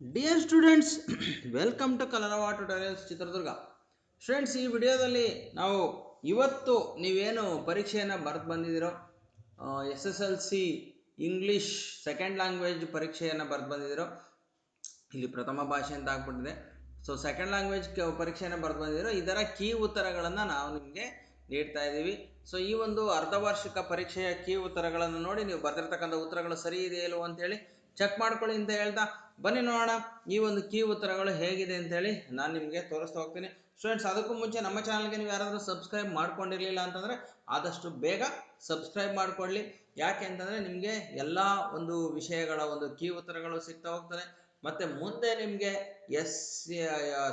Dear students welcome to Kalarava tutorials Chitradurga students ಈ ವಿಡಿಯೋದಲ್ಲಿ ನಾವು ಇವತ್ತು ನೀವೇನು ಪರೀಕ್ಷೆಯನ್ನು ಬರೆದು ಬಂದಿದ್ದೀರೋ S S L C English second language ಪರೀಕ್ಷೆಯನ್ನು ಬರೆದು ಬಂದಿದ್ದೀರೋ, ಇಲ್ಲಿ ಪ್ರಥಮ ಭಾಷೆ ಅಂತ ಆಗ್ಬಿಟ್ಟಿದೆ. ಸೊ ಸೆಕೆಂಡ್ ಲ್ಯಾಂಗ್ವೇಜ್ ಪರೀಕ್ಷೆಯನ್ನು ಬರೆದು ಬಂದಿದ್ದೀರೋ, ಇದರ ಕೀ ಉತ್ತರಗಳನ್ನು ನಾವು ನಿಮಗೆ ನೀಡ್ತಾ ಇದ್ದೀವಿ. ಸೊ ಈ ಒಂದು ಅರ್ಧ ವಾರ್ಷಿಕ ಪರೀಕ್ಷೆಯ ಕೀ ಉತ್ತರಗಳನ್ನು ನೋಡಿ ನೀವು ಬರೆದಿರ್ತಕ್ಕಂಥ ಉತ್ತರಗಳು ಸರಿ ಇದೆಯಲ್ಲೋ ಅಂತೇಳಿ ಚೆಕ್ ಮಾಡ್ಕೊಳ್ಳಿ ಅಂತ ಹೇಳ್ತಾ, ಬನ್ನಿ ನೋಡೋಣ ಈ ಒಂದು ಕೀ ಉತ್ತರಗಳು ಹೇಗಿದೆ ಅಂತೇಳಿ ನಾನು ನಿಮಗೆ ತೋರಿಸ್ತಾ ಹೋಗ್ತೀನಿ. ಸ್ಟೂಡೆಂಟ್ಸ್ ಅದಕ್ಕೂ ಮುಂಚೆ ನಮ್ಮ ಚಾನಲ್ಗೆ ನೀವು ಯಾರಾದರೂ ಸಬ್ಸ್ಕ್ರೈಬ್ ಮಾಡ್ಕೊಂಡಿರಲಿಲ್ಲ ಅಂತಂದರೆ ಆದಷ್ಟು ಬೇಗ ಸಬ್ಸ್ಕ್ರೈಬ್ ಮಾಡಿಕೊಳ್ಳಿ. ಯಾಕೆ ಅಂತಂದರೆ ನಿಮಗೆ ಎಲ್ಲ ಒಂದು ವಿಷಯಗಳ ಒಂದು ಕೀ ಉತ್ತರಗಳು ಸಿಗ್ತಾ ಹೋಗ್ತದೆ ಮತ್ತು ಮುಂದೆ ನಿಮಗೆ ಎಸ್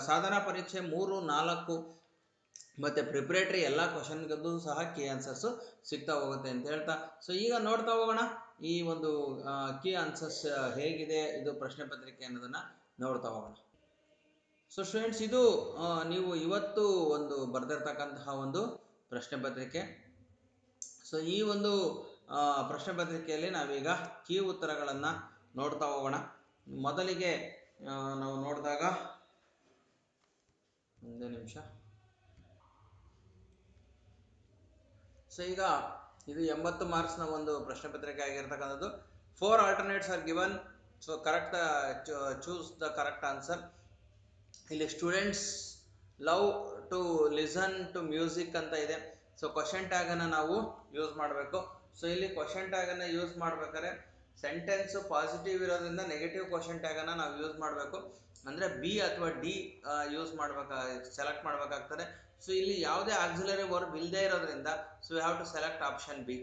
ಸಾಧನಾ ಪರೀಕ್ಷೆ ಮೂರು, ನಾಲ್ಕು, ಮತ್ತು ಪ್ರಿಪ್ರೇಟ್ರಿ ಎಲ್ಲ ಕ್ವಶನ್ಗದ್ದು ಸಹ ಕೀ ಆನ್ಸರ್ಸು ಸಿಗ್ತಾ ಹೋಗುತ್ತೆ ಅಂತ ಹೇಳ್ತಾ. ಸೊ ಈಗ ನೋಡ್ತಾ ಹೋಗೋಣ. ಈ ಒಂದು ಕೀ ಆನ್ಸರ್ಸ್ ಹೇಗಿದೆ, ಇದು ಪ್ರಶ್ನೆ ಪತ್ರಿಕೆ ಅನ್ನೋದನ್ನು ನೋಡ್ತಾ ಹೋಗೋಣ. ಸೊ ಸ್ಟೂಡೆಂಟ್ಸ್ ಇದು ನೀವು ಇವತ್ತು ಒಂದು ಬರೆದಿರ್ತಕ್ಕಂತಹ ಒಂದು ಪ್ರಶ್ನೆ ಪತ್ರಿಕೆ. ಸೊ ಈ ಒಂದು ಪ್ರಶ್ನೆ ಪತ್ರಿಕೆಯಲ್ಲಿ ನಾವೀಗ ಕೀ ಉತ್ತರಗಳನ್ನು ನೋಡ್ತಾ ಹೋಗೋಣ. ಮೊದಲಿಗೆ ನಾವು ನೋಡಿದಾಗ, ಒಂದೇ ನಿಮಿಷ. ಸೊ ಈಗ ಇದು ಎಂಬತ್ತು ಮಾರ್ಕ್ಸ್ನ ಒಂದು ಪ್ರಶ್ನೆ ಪತ್ರಿಕೆ ಆಗಿರ್ತಕ್ಕಂಥದ್ದು. Four alternates are given so correct choose the correct answer ಇಲ್ಲಿ students love to listen to music ಅಂತ ಇದೆ. ಸೊ ಕ್ವಶನ್ ಟ್ಯಾಗನ್ನು ನಾವು ಯೂಸ್ ಮಾಡಬೇಕು. ಸೊ ಇಲ್ಲಿ ಕ್ವಶನ್ ಟ್ಯಾಗನ್ನು ಯೂಸ್ ಮಾಡ್ಬೇಕಾದ್ರೆ ಸೆಂಟೆನ್ಸು ಪಾಸಿಟಿವ್ ಇರೋದ್ರಿಂದ ನೆಗೆಟಿವ್ ಕ್ವಶನ್ ಟ್ಯಾಗನ್ನು ನಾವು ಯೂಸ್ ಮಾಡಬೇಕು. ಅಂದರೆ ಬಿ ಅಥವಾ ಡಿ ಯೂಸ್ ಮಾಡ್ಬೇಕಾ ಸೆಲೆಕ್ಟ್ ಮಾಡಬೇಕಾಗ್ತದೆ. ಸೊ ಇಲ್ಲಿ ಯಾವುದೇ ಆಕ್ಸಿಲರಿ ವರ್ಬ್ ಇಲ್ಲದೆ ಇರೋದ್ರಿಂದ so you have to select option B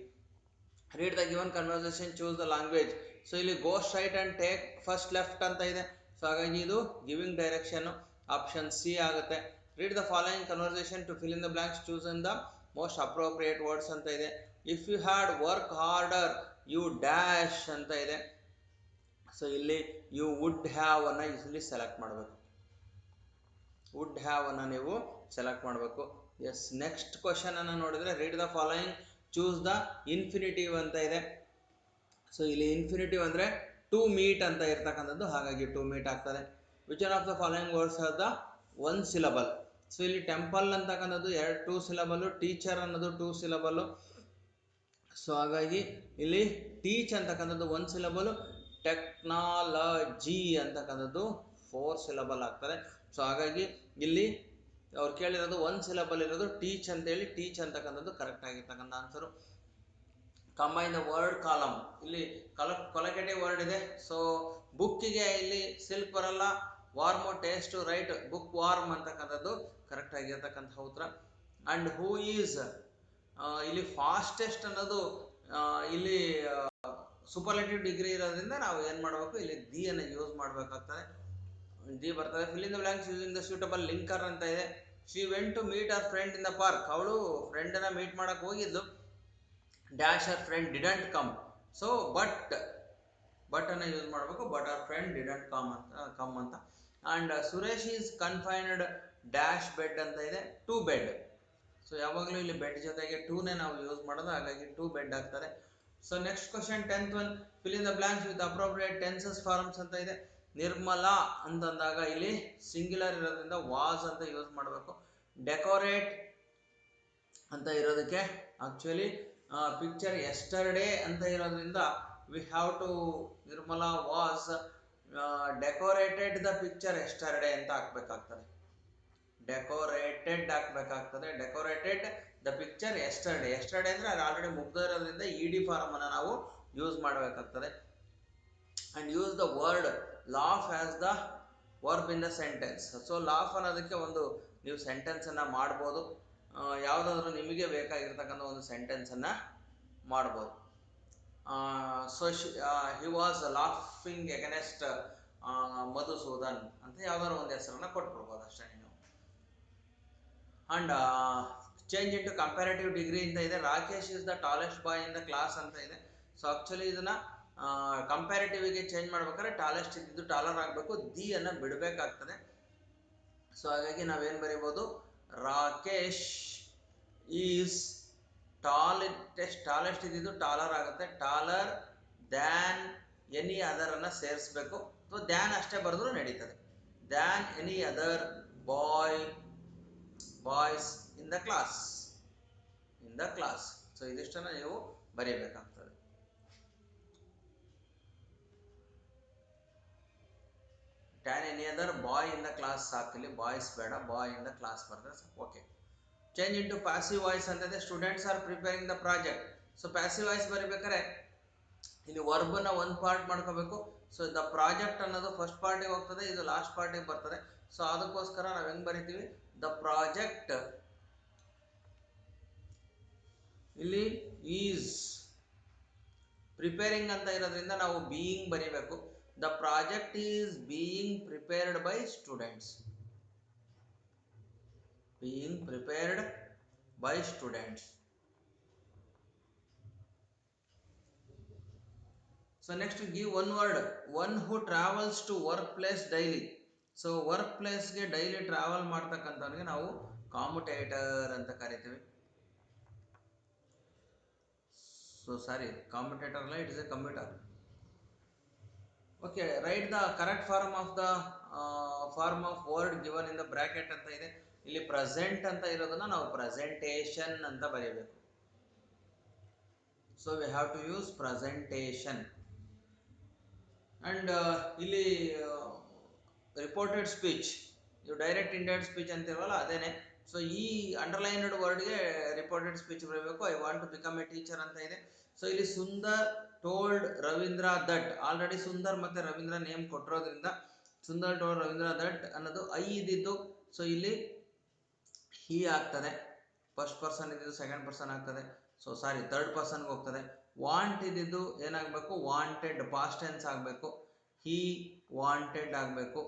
read the given conversation choose the language so ಇಲ್ಲಿ go straight and take first left ಅಂತ ಇದೆ. ಸೊ ಹಾಗಾಗಿ ಇದು ಗಿವಿಂಗ್ ಡೈರೆಕ್ಷನ್ ಆಪ್ಷನ್ ಸಿ ಆಗುತ್ತೆ. Read the following conversation to fill in the blanks choose in the most appropriate words ಅಂತ ಇದೆ. If you had work harder you dash ಅಂತ ಇದೆ. So ಇಲ್ಲಿ ಯು ವುಡ್ ಹ್ಯಾವ್ ಅನ್ನ ಇಲ್ಲಿ ಸೆಲೆಕ್ಟ್ ಮಾಡಬೇಕು. Would have ಅನ್ನ ನೀವು ಸೆಲೆಕ್ಟ್ ಮಾಡಬೇಕು. ಎಸ್ ನೆಕ್ಸ್ಟ್ ಕ್ವಶನ್ ಅನ್ನು ನೋಡಿದ್ರೆ read the following choose the infinitive ಅಂತ ಇದೆ. ಸೊ ಇಲ್ಲಿ ಇನ್ಫಿನಿಟಿವ್ ಅಂದರೆ ಟು ಮೀಟ್ ಅಂತ ಇರ್ತಕ್ಕಂಥದ್ದು, ಹಾಗಾಗಿ ಟು ಮೀಟ್ ಆಗ್ತದೆ. Which one of the following words are the one syllable so ಇಲ್ಲಿ ಟೆಂಪಲ್ ಅಂತಕ್ಕಂಥದ್ದು ಎರಡು ಟೂ ಸಿಲಬಲ್ಲು ಟೀಚರ್ ಅನ್ನೋದು ಟೂ ಸಿಲಬಲ್ಲು ಸೊ ಹಾಗಾಗಿ ಇಲ್ಲಿ ಟೀಚ್ ಅಂತಕ್ಕಂಥದ್ದು ಒನ್ ಸಿಲಬಲು ಟೆಕ್ನಾಲಜಿ ಅಂತಕ್ಕಂಥದ್ದು ಫೋರ್ ಸಿಲಬಲ್ ಆಗ್ತದೆ. ಸೊ ಹಾಗಾಗಿ ಇಲ್ಲಿ ಅವ್ರು ಕೇಳಿರೋದು ಒಂದು ಸಿಲಬಲ್ ಇರೋದು ಟೀಚ್ ಅಂತೇಳಿ ಟೀಚ್ ಅಂತಕ್ಕಂಥದ್ದು ಕರೆಕ್ಟ್ ಆಗಿರ್ತಕ್ಕಂಥ answer combine the word column ಇಲ್ಲಿ ಕಲ ಕೊಲಗಡೆ ವರ್ಡ್ ಇದೆ. ಸೊ ಬುಕ್ಕಿಗೆ ಇಲ್ಲಿ ಸಿಲ್ಕ್ ಬರಲ್ಲ. Warm taste right book warm ಅಂತಕ್ಕಂಥದ್ದು ಕರೆಕ್ಟ್ ಆಗಿರ್ತಕ್ಕಂಥ ಉತ್ತರ. ಅಂಡ್ ಹೂ ಈಸ್ ಇಲ್ಲಿ ಫಾಸ್ಟೆಸ್ಟ್ ಅನ್ನೋದು ಇಲ್ಲಿ ಸೂಪರ್ಲೇಟಿವ್ ಡಿಗ್ರಿ ಇರೋದ್ರಿಂದ ನಾವು ಏನು ಮಾಡಬೇಕು? ಇಲ್ಲಿ ದಿ ಅನ್ನು ಯೂಸ್ ಮಾಡಬೇಕಾಗ್ತದೆ. ಡಿ ಬರ್ತದೆ. Fill in the blanks using the suitable linker ಅಂತ ಇದೆ. She went to meet her friend in the park ಅವಳು ಫ್ರೆಂಡನ್ನು ಮೀಟ್ ಮಾಡೋಕ್ಕೆ ಹೋಗಿದ್ಲು. Dash her friend didn't come so but but ಅನ್ನ ಯೂಸ್ ಮಾಡಬೇಕು. But her friend didn't come ಅಂತ come ಅಂತ. And Suresh is confined dash bed ಅಂತ ಇದೆ. Two bed so ಯಾವಾಗಲೂ ಇಲ್ಲಿ ಬೆಡ್ ಜೊತೆಗೆ ಟೂನೇ ನಾವು ಯೂಸ್ ಮಾಡೋದು. ಹಾಗಾಗಿ ಟೂ ಬೆಡ್ ಆಗ್ತದೆ. So next question tenth one fill in the blanks with appropriate tenses forms ಅಂತ ಇದೆ. ನಿರ್ಮಲಾ ಅಂತಂದಾಗ ಇಲ್ಲಿ ಸಿಂಗ್ಯುಲರ್ ಇರೋದ್ರಿಂದ ವಾಸ್ ಅಂತ ಯೂಸ್ ಮಾಡಬೇಕು. ಡೆಕೋರೇಟ್ ಅಂತ ಇರೋದಕ್ಕೆ ಆಕ್ಚುಲಿ ಪಿಕ್ಚರ್ ಎಸ್ಟರ್ಡೇ ಅಂತ ಇರೋದ್ರಿಂದ we have to Nirmala was decorated the picture yesterday ಅಂತ ಹಾಕ್ಬೇಕಾಗ್ತದೆ. Decorated ಹಾಕ್ಬೇಕಾಗ್ತದೆ. Decorated the picture yesterday yesterday ಅಂದರೆ ಅದು ಆಲ್ರೆಡಿ ಮುಗ್ದಿರೋದ್ರಿಂದ ಇ ಡಿ ಫಾರ್ಮನ್ನು ನಾವು ಯೂಸ್ ಮಾಡಬೇಕಾಗ್ತದೆ. And use the word laugh as the verb in the sentence so laugh ಅನ್ನೋದಕ್ಕೆ ಒಂದು ನೀವು ಸೆಂಟೆನ್ಸನ್ನು ಮಾಡ್ಬೋದು. ಯಾವುದಾದ್ರೂ ನಿಮಗೆ ಬೇಕಾಗಿರ್ತಕ್ಕಂಥ ಒಂದು ಸೆಂಟೆನ್ಸನ್ನು ಮಾಡ್ಬೋದು. So he was laughing against Madhusudan ಅಂತ ಯಾವ್ದಾದ್ರು ಒಂದು ಹೆಸರನ್ನ ಕೊಟ್ಬಿಡ್ಬೋದು ಅಷ್ಟೇ ನೀವು. And change into comparative degree ಅಂತ ಇದೆ Rakesh is the tallest boy in the class ಅಂತ ಇದೆ. ಸೊ ಆಕ್ಚುಲಿ ಇದನ್ನು ಕಂಪ್ಯಾರಿಟಿವ್ಗೆ ಚೇಂಜ್ ಮಾಡ್ಬೇಕಾದ್ರೆ ಟಾಲೆಸ್ಟ್ ಇದ್ದಿದ್ದು ಟಾಲರ್ ಆಗಬೇಕು ದಿ ಅನ್ನು ಬಿಡಬೇಕಾಗ್ತದೆ. ಸೊ ಹಾಗಾಗಿ ನಾವೇನು ಬರಿಬೋದು? ರಾಕೇಶ್ ಈಸ್ ಟಾಲೆಸ್ಟ್ ಟಾಲೆಸ್ಟ್ ಇದ್ದಿದ್ದು ಟಾಲರ್ ಆಗುತ್ತೆ. ಟಾಲರ್ ದ್ಯಾನ್ ಎನಿ ಅದರನ್ನು ಸೇರಿಸ್ಬೇಕು. ಸೊ ದ್ಯಾನ್ ಅಷ್ಟೇ ಬರೆದ್ರು ನಡೀತದೆ. Than any other boy boys in the class in the class so ಇದಿಷ್ಟನ್ನು ನೀವು ಬರೀಬೇಕಾಗ್ತದೆ. Than any other boy in the class ಸಾಕಿಲ್ಲಿ boys ಬೇಡ ಬಾಯ್ ಇಂದ ಕ್ಲಾಸ್ ಬರ್ತದೆ okay change into passive voice ಅಂತಂದರೆ students are preparing the project so passive voice ಬರಿಬೇಕಾದ್ರೆ ಇಲ್ಲಿ ವರ್ಬನ್ನ ಒಂದು part ಮಾಡ್ಕೋಬೇಕು. So the project ಅನ್ನೋದು ಫಸ್ಟ್ ಪಾರ್ಟಿಗೆ ಹೋಗ್ತದೆ, ಇದು ಲಾಸ್ಟ್ ಪಾರ್ಟಿಗೆ ಬರ್ತದೆ. ಸೊ ಅದಕ್ಕೋಸ್ಕರ ನಾವು ಹೆಂಗೆ ಬರಿತೀವಿ? ದ ಪ್ರಾಜೆಕ್ಟ್ ಇಲ್ಲಿ ಈಸ್ ಪ್ರಿಪೇರಿಂಗ್ ಅಂತ ಇರೋದ್ರಿಂದ ನಾವು ಬೀಯಿಂಗ್ ಬರಿಬೇಕು. The project is being prepared by students being prepared by students. So next give one word, one who travels to workplace daily. So work ಪ್ಲೇಸ್ಗೆ ಡೈಲಿ ಟ್ರಾವೆಲ್ ಮಾಡ್ತಕ್ಕಂಥವ್ರಿಗೆ ನಾವು competitor ಅಂತ ಕರಿತೀವಿ ಸೊ ಸಾರಿ ಕಾಂಪಿಟೇಟರ್ ಅಲ್ಲ it is a computer okay right the correct form of the form of word given in the bracket ಅಂತ ಇದೆ. ಇಲ್ಲಿ present ಅಂತ ಇರೋದನ್ನ ನಾವು ಪ್ರೆಸೆಂಟೇಷನ್ ಅಂತ ಬರೆಯಬೇಕು so we have to use presentation and ಇಲ್ಲಿ ರಿಪೋರ್ಟೆಡ್ ಸ್ಪೀಚ್ ಇವು ಡೈರೆಕ್ಟ್ ಇಂಡೈರೆಕ್ಟ್ ಸ್ಪೀಚ್ ಅಂತಿರಲ್ಲ ಅದೇನೆ. ಸೊ ಈ ಅಂಡರ್ಲೈನ್ಡ್ ವರ್ಡ್ಗೆ ರಿಪೋರ್ಟೆಡ್ ಸ್ಪೀಚ್ ಬರಬೇಕು. I want to become a teacher ಅಂತ ಇದೆ. ಸೊ ಇಲ್ಲಿ Sundar told Ravindra that. Already Sundar ಮತ್ತೆ ರವೀಂದ್ರ ನೇಮ್ ಕೊಟ್ಟಿರೋದ್ರಿಂದ ಸುಂದರ್ ಟೋಲ್ಡ್ ರವೀಂದ್ರ ದಟ್ ಅನ್ನೋದು ಐ ಇದ್ದಿದ್ದು. ಸೊ ಇಲ್ಲಿ ಹಿ ಆಗ್ತದೆ. ಫಸ್ಟ್ ಪರ್ಸನ್ ಇದ್ದಿದ್ದು ಸೆಕೆಂಡ್ ಪರ್ಸನ್ ಆಗ್ತದೆ. ಸೊ ಸಾರಿ ಥರ್ಡ್ ಪರ್ಸನ್ಗೆ ಹೋಗ್ತದೆ. ವಾಂಟ್ ಇದ್ದಿದ್ದು ಏನಾಗಬೇಕು? ವಾಂಟೆಡ್ ಪಾಸ್ಟ್ ಟೆನ್ಸ್ ಆಗಬೇಕು. ಹಿ ವಾಂಟೆಡ್ ಆಗಬೇಕು.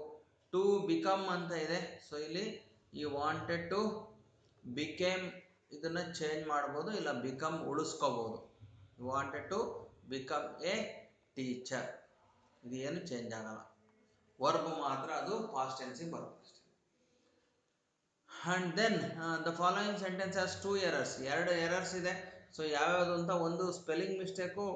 ಟು ಬಿಕಮ್ ಅಂತ ಇದೆ. ಸೊ ಇಲ್ಲಿ ಈ ವಾಂಟೆಡ್ ಟು ಬಿಕೇಮ್ ಇದನ್ನ ಚೇಂಜ್ ಮಾಡ್ಬೋದು, ಇಲ್ಲ become ಉಳಿಸ್ಕೋಬೋದು. Wanted to become a teacher ಇದು ಏನು ಚೇಂಜ್ ಆಗಲ್ಲ. ವರ್ಬ್ ಮಾತ್ರ ಅದು ಪಾಸ್ಟ್ ಟೆನ್ಸಿಗೆ ಬರುತ್ತೆ and then the following sentence has two errors ಎರಡು ಎರರ್ಸ್ ಇದೆ. ಸೊ ಯಾವ್ಯಾವುದು ಅಂತ ಒಂದು ಸ್ಪೆಲ್ಲಿಂಗ್ ಮಿಸ್ಟೇಕು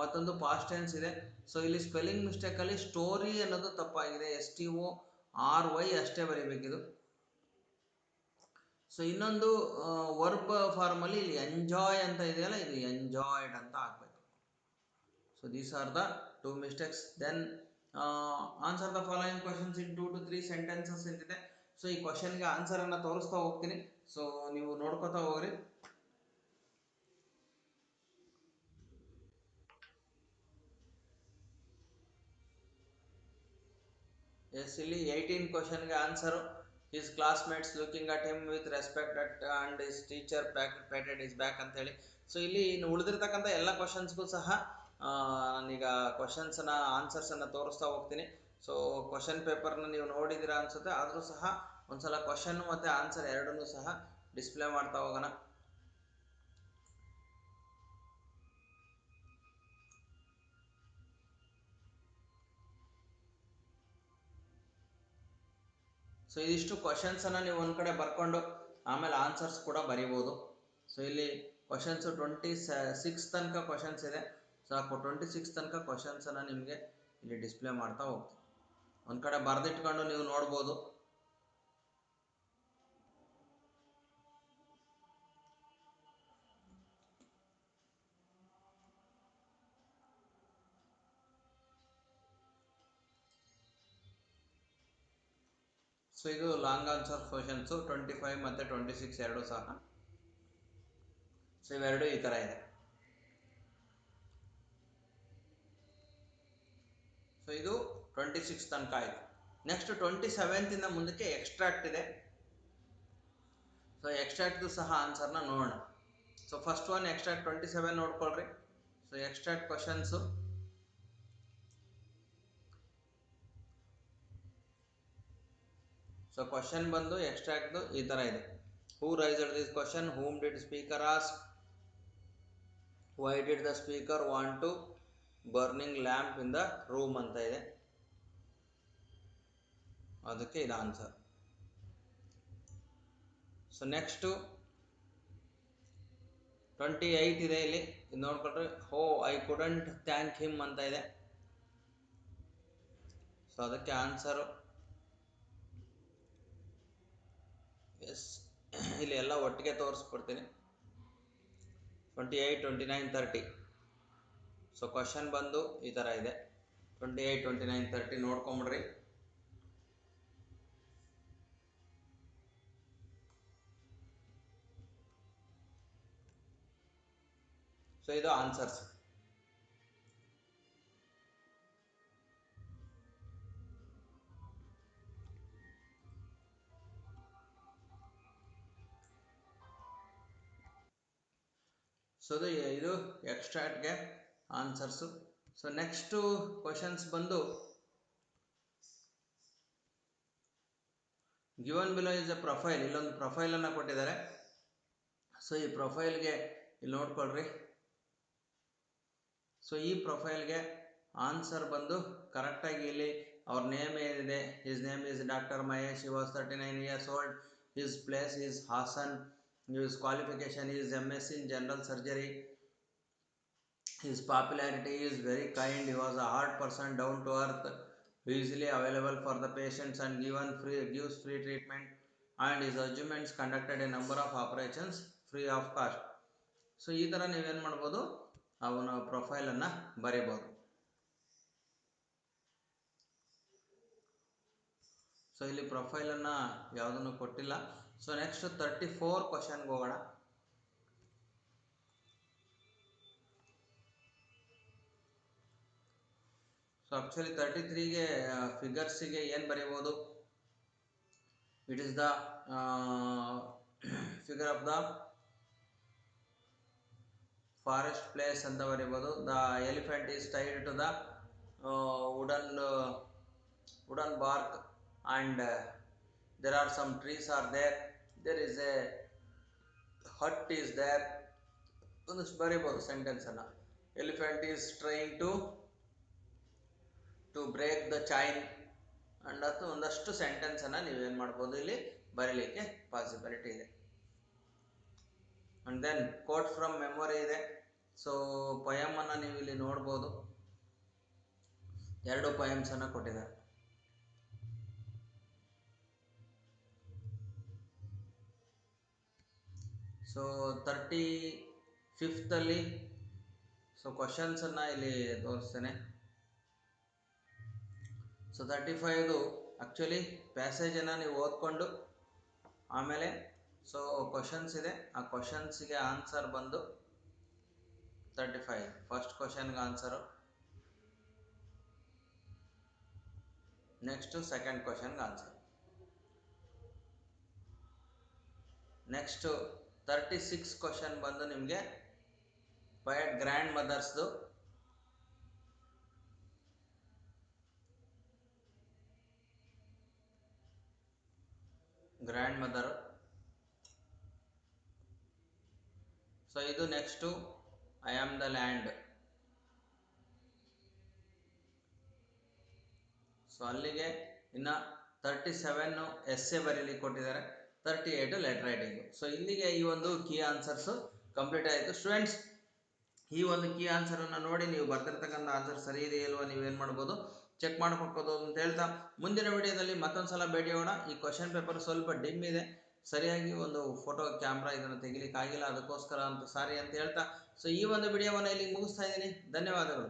ಮತ್ತೊಂದು ಪಾಸ್ಟ್ ಟೆನ್ಸ್ ಇದೆ. ಸೊ ಇಲ್ಲಿ ಸ್ಪೆಲ್ಲಿಂಗ್ ಮಿಸ್ಟೇಕಲ್ಲಿ ಸ್ಟೋರಿ ಅನ್ನೋದು ತಪ್ಪಾಗಿದೆ. S T O R Y ಅಷ್ಟೇ ಬರೀಬೇಕಿದು. ಸೊ ಇನ್ನೊಂದು ವರ್ಬ್ ಫಾರ್ಮಲ್ಲಿ ಇಲ್ಲಿ ಎಂಜಾಯ್ ಅಂತ ಇದೆಯಲ್ಲ, ಇದು ಎಂಜಾಯ್ಡ್ ಅಂತ ಆಗಬೇಕು. So these are the two mistakes then answer the following questions in two to three sentences ಅಂತಿದೆ ಸೊ ಈ ಕ್ವಶನ್ಗೆ ಆನ್ಸರನ್ನು ತೋರಿಸ್ತಾ ಹೋಗ್ತೀನಿ. ಸೊ ನೀವು ನೋಡ್ಕೋತಾ ಹೋಗ್ರಿ. ಎಸ್ ಇಲ್ಲಿ ಏಯ್ಟೀನ್ ಕ್ವಶನ್ಗೆ answer his classmates looking at him with respect at and his teacher pack patted his back ಅಂತೇಳಿ ಸೊ ಇಲ್ಲಿ ಇನ್ನು ಉಳಿದಿರ್ತಕ್ಕಂಥ ಎಲ್ಲ ಕ್ವಶನ್ಸ್ಗೂ ಸಹ ನಾನೀಗ ಕ್ವಶನ್ಸನ್ನ ಆನ್ಸರ್ಸನ್ನು ತೋರಿಸ್ತಾ ಹೋಗ್ತೀನಿ. ಸೊ ಕ್ವಶನ್ ಪೇಪರ್ನ ನೀವು ನೋಡಿದ್ದೀರಾ ಅನ್ಸುತ್ತೆ, ಆದರೂ ಸಹ ಒಂದ್ಸಲ ಕ್ವಶನ್ ಮತ್ತು ಆನ್ಸರ್ ಎರಡನ್ನೂ ಸಹ ಡಿಸ್ಪ್ಲೇ ಮಾಡ್ತಾ ಹೋಗೋಣ. ಸೊ ಇದಿಷ್ಟು ಕ್ವಶನ್ಸನ್ನು ನೀವು ಒಂದು ಕಡೆ ಬರ್ಕೊಂಡು ಆಮೇಲೆ ಆನ್ಸರ್ಸ್ ಕೂಡ ಬರಿಬೋದು. ಸೊ ಇಲ್ಲಿ ಕ್ವಶನ್ಸು ಟ್ವೆಂಟಿ ಸಿಕ್ಸ್ ತನಕ ಕ್ವಶನ್ಸ್ ಇದೆ. ಸೊ ಆ ಟ್ವೆಂಟಿ ಸಿಕ್ಸ್ ತನಕ ಕ್ವಶನ್ಸನ್ನು ನಿಮಗೆ ಇಲ್ಲಿ ಡಿಸ್ಪ್ಲೇ ಮಾಡ್ತಾ ಹೋಗ್ತೀನಿ. ಒಂದು ಕಡೆ ಬರೆದಿಟ್ಕೊಂಡು ನೀವು ನೋಡ್ಬೋದು. ಸೊ ಇದು long answer questions twenty five ಮತ್ತು ಟ್ವೆಂಟಿ ಸಿಕ್ಸ್ ಎರಡು ಸಹ. ಸೊ ಇವೆರಡು ಈ ಥರ ಇದೆ. ಸೊ ಇದು ಟ್ವೆಂಟಿ ಸಿಕ್ಸ್ ತನಕ ಆಯಿತು. ನೆಕ್ಸ್ಟ್ ಟ್ವೆಂಟಿ ಸೆವೆಂತಿಂದ ಮುಂದಕ್ಕೆ ಎಕ್ಸ್ಟ್ರಾಕ್ಟ್ ಇದೆ. ಸೊ ಎಕ್ಸ್ಟ್ರಾಕ್ಟ್ದು ಸಹ ಆನ್ಸರ್ನ ನೋಡೋಣ. So first one extract twenty seven ನೋಡ್ಕೊಳ್ರಿ so extract questions so question ಬಂದು ಎಕ್ಸ್ಟ್ರಾಕ್ಟ್ದು ಈ ಥರ ಇದೆ. Who raise this question whom did speaker ask why did the speaker want to burning lamp in the room ಅಂತ ಇದೆ. ಅದಕ್ಕೆ ಇದು answer so next twenty eight ಇದೆ ಇಲ್ಲಿ. ಇದು ನೋಡ್ಕೊಂಡ್ರೆ ಹೋ ಐ ಕುಡಂಟ್ ಥ್ಯಾಂಕ್ ಹಿಮ್ ಅಂತ ಇದೆ. ಸೊ ಅದಕ್ಕೆ ಆನ್ಸರು ಎಸ್ ಇಲ್ಲಿ ಎಲ್ಲ ಒಟ್ಟಿಗೆ ತೋರಿಸ್ಕೊಡ್ತೀನಿ. Twenty eight twenty nine thirty so question ಬಂದು ಈ ಥರ ಇದೆ. Twenty eight twenty nine thirty ನೋಡ್ಕೊಂಬಿಡ್ರಿ. So ಇದು ಆನ್ಸರ್ಸ್ ಸೊ ಇದು ಇದು ಎಕ್ಸ್ಟ್ರಾಟ್ಗೆ ಆನ್ಸರ್ಸು ಸೊ ನೆಕ್ಸ್ಟು ಕ್ವಶನ್ಸ್ ಬಂದು given below is a profile ಇಲ್ಲೊಂದು ಪ್ರೊಫೈಲನ್ನು ಕೊಟ್ಟಿದ್ದಾರೆ. ಸೊ ಈ ಪ್ರೊಫೈಲ್ಗೆ ಇಲ್ಲಿ ನೋಡ್ಕೊಳ್ರಿ. ಸೊ ಈ ಪ್ರೊಫೈಲ್ಗೆ ಆನ್ಸರ್ ಬಂದು ಕರೆಕ್ಟಾಗಿ ಇಲ್ಲಿ ಅವ್ರ ನೇಮ್ ಏನಿದೆ? His name is doctor Mahesh was thirty nine years old his place is Hassan his qualification is MS in general surgery. his popularity is very kind he was a hard person down to earth easily available for the patients and given free gives free treatment and his achievements conducted a number of operations free of cost so ಈ ಥರ ನೀವೇನು ಮಾಡ್ಬೋದು ಅವನ ಪ್ರೊಫೈಲನ್ನು ಬರೀಬೋದು so ಇಲ್ಲಿ ಪ್ರೊಫೈಲನ್ನು ಯಾವುದನ್ನು ಕೊಟ್ಟಿಲ್ಲ so next thirty four ಕ್ವಶನ್ಗೆ ಹೋಗೋಣ. ಸೊ ಆಕ್ಚುಲಿ ತರ್ಟಿ ತ್ರೀಗೆ ಫಿಗರ್ಸಿಗೆ ಏನು ಬರೀಬೋದು? It is the figure of the forest place ಅಂತ ಬರೀಬೋದು. The elephant is tied to the wooden wooden bark and there are some trees are there. There is a hut is there ಒಂದಷ್ಟು ಬರೀಬೋದು ಸೆಂಟೆನ್ಸನ್ನು elephant is trying to to break the chain and ಅದು ಒಂದಷ್ಟು ಸೆಂಟೆನ್ಸನ್ನು ನೀವೇನು ಮಾಡ್ಬೋದು ಇಲ್ಲಿ ಬರೀಲಿಕ್ಕೆ possibility ಇದೆ. And then quote from memory ಇದೆ. ಸೊ ಪೊಯಮನ್ನು ನೀವು ಇಲ್ಲಿ ನೋಡ್ಬೋದು. ಎರಡು ಪೊಯಮ್ಸನ್ನು ಕೊಟ್ಟಿದ್ದಾರೆ. ಸೊ ತರ್ಟಿ ಫಿಫ್ತಲ್ಲಿ ಸೊ ಕ್ವಶನ್ಸನ್ನು ಇಲ್ಲಿ ತೋರಿಸ್ತೇನೆ. ಸೊ ತರ್ಟಿ ಫೈವ್ದು ಆ್ಯಕ್ಚುಲಿ ಪ್ಯಾಸೇಜನ್ನು ನೀವು ಓದ್ಕೊಂಡು, ಆಮೇಲೆ ಸೊ ಕ್ವಶನ್ಸ್ ಇದೆ. ಆ ಕ್ವಶನ್ಸಿಗೆ ಆನ್ಸರ್ ಬಂದು ತರ್ಟಿ ಫೈವ್ ಫಸ್ಟ್ ಕ್ವಶನ್ಗೆ ಆನ್ಸರು ನೆಕ್ಸ್ಟು ಸೆಕೆಂಡ್ ಕ್ವಶನ್ಗೆ answer next thirty six question ಬಂದು ನಿಮಗೆ ಪಯಟ್ ಗ್ರ್ಯಾಂಡ್ ಮದರ್ಸ್ದು ಗ್ರ್ಯಾಂಡ್ ಮದರ್ ಸೊ ಇದು next I am the land so ಅಲ್ಲಿಗೆ ಇನ್ನು ತರ್ಟಿ ಸೆವೆನ್ನು ಎಸ್ ಎ ಬರೀಲಿಕ್ಕೆ ಕೊಟ್ಟಿದ್ದಾರೆ. Thirty eight letter writing so ಇಲ್ಲಿಗೆ ಈ ಒಂದು ಕೀ ಆನ್ಸರ್ಸು ಕಂಪ್ಲೀಟ್ ಆಯಿತು. ಸ್ಟೂಡೆಂಟ್ಸ್ ಈ ಒಂದು ಕೀ ಆನ್ಸರನ್ನು ನೋಡಿ, ನೀವು ಬರ್ತಿರ್ತಕ್ಕಂಥ ಆನ್ಸರ್ ಸರಿ ಇದೆ ಇಲ್ವೋ ನೀವೇನು ಮಾಡ್ಬೋದು? ಚೆಕ್ ಮಾಡ್ಕೊಬೋದು ಅಂತ ಹೇಳ್ತಾ, ಮುಂದಿನ ವಿಡಿಯೋದಲ್ಲಿ ಮತ್ತೊಂದು ಸಲ ಹೋಗೋಣ ಈ ಕ್ವಶನ್ ಪೇಪರ್ ಸ್ವಲ್ಪ ಡಿಮ್ ಇದೆ. ಸರಿಯಾಗಿ ಒಂದು ಫೋಟೋ ಕ್ಯಾಮ್ರಾ ಇದನ್ನು ತೆಗಿಲಿಕ್ಕೆ ಆಗಿಲ್ಲ ಅದಕ್ಕೋಸ್ಕರ ಅಂತ ಸಾರಿ ಅಂತ ಹೇಳ್ತಾ. ಸೊ ಈ ಒಂದು ವಿಡಿಯೋವನ್ನು ಇಲ್ಲಿ ಮುಗಿಸ್ತಾ ಇದ್ದೀನಿ. ಧನ್ಯವಾದಗಳು.